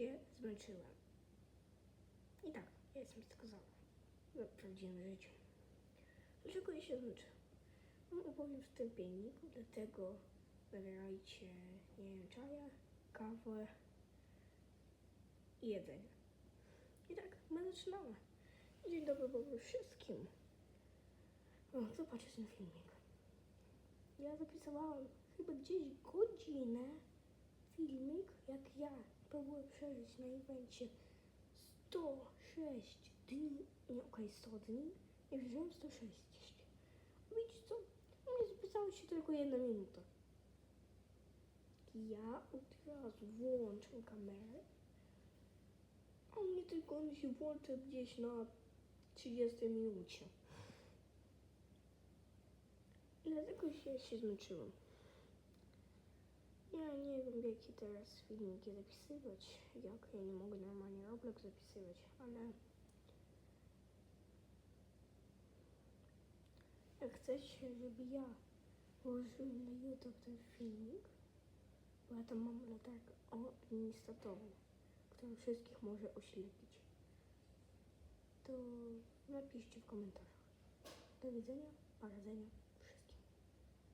się zmęczyłem. I tak, ja jestem skazana w prawdziwym życiu. Dlaczego ja się zmęczyłem? Wam opowiem w tym pilniku, dlatego wybierajcie, nie wiem, czaja, kawę i jedzenie. I tak, my zaczynamy. Dzień dobry dobry wszystkim. O, zobaczcie ten filmik. Ja zapisałam chyba gdzieś godzinę filmik, jak ja próbuję przeżyć na evencie 106 dni, nie okej, 100 dni i wziąłem 106. Widzicie co? U mnie zapisało się tylko jedna minuta. Ja od razu włączam kamerę, a u mnie tylko on się włącza gdzieś na 30 minucie. Dlatego się, się zmęczyłam. Ja nie wiem, jakie teraz filmiki zapisywać, jak ja nie mogę normalnie Roblox zapisywać, ale jak chcecie, żeby ja włożyłem na YouTube ten filmik, bo ja tam mam latarkę administratorą, która wszystkich może oślepić, to napiszcie w komentarzach. Do widzenia, powodzenia.